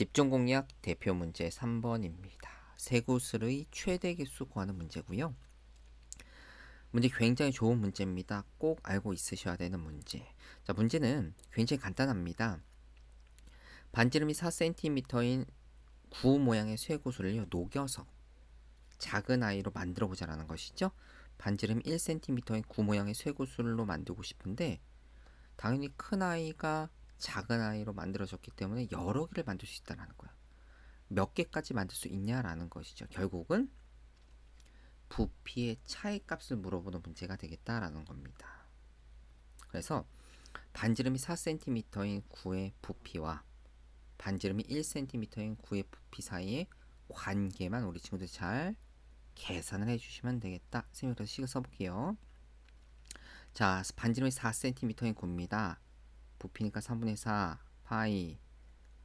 집중 공략 대표 문제 3번입니다. 세 곳의 최대 개수 구하는 문제고요. 문제 굉장히 좋은 문제입니다. 꼭 알고 있으셔야 되는 문제. 자, 문제는 굉장히 간단합니다. 반지름이 4cm인 구 모양의 쇠구슬을요 녹여서 작은 아이로 만들어 보자라는 것이죠. 반지름 1cm인 구 모양의 쇠구슬로 만들고 싶은데 당연히 큰 아이가 작은 아이로 만들어졌기 때문에 여러 개를 만들 수 있다는 거예요. 몇 개까지 만들 수 있냐라는 것이죠. 결국은 부피의 차이 값을 물어보는 문제가 되겠다라는 겁니다. 그래서 반지름이 4cm인 구의 부피와 반지름이 1cm인 구의 부피 사이의 관계만 우리 친구들 잘 계산을 해주시면 되겠다. 선생님이 그래서 식을 써볼게요. 자, 반지름이 4cm인 구입니다. 부피니까 3분의 4 파이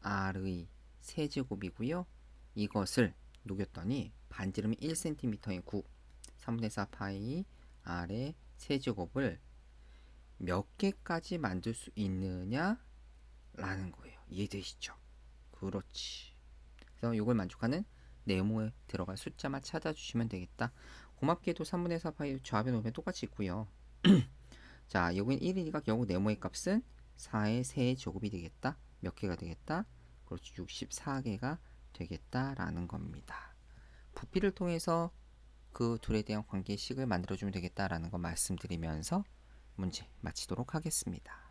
r의 세제곱이고요. 이것을 녹였더니 반지름이 1cm인 9 3분의 4 파이 r의 세제곱을 몇 개까지 만들 수 있느냐 라는 거예요. 이해되시죠? 그렇지. 그래서 이걸 만족하는 네모에 들어갈 숫자만 찾아주시면 되겠다. 고맙게도 3분의 4 파이 좌변 우변 똑같이 있고요. 자, 여기는 1이니까 결국 네모의 값은 4의 세의 제곱이 되겠다. 몇 개가 되겠다? 그렇지. 64개가 되겠다라는 겁니다. 부피를 통해서 그 둘에 대한 관계식을 만들어주면 되겠다라는 거 말씀드리면서 문제 마치도록 하겠습니다.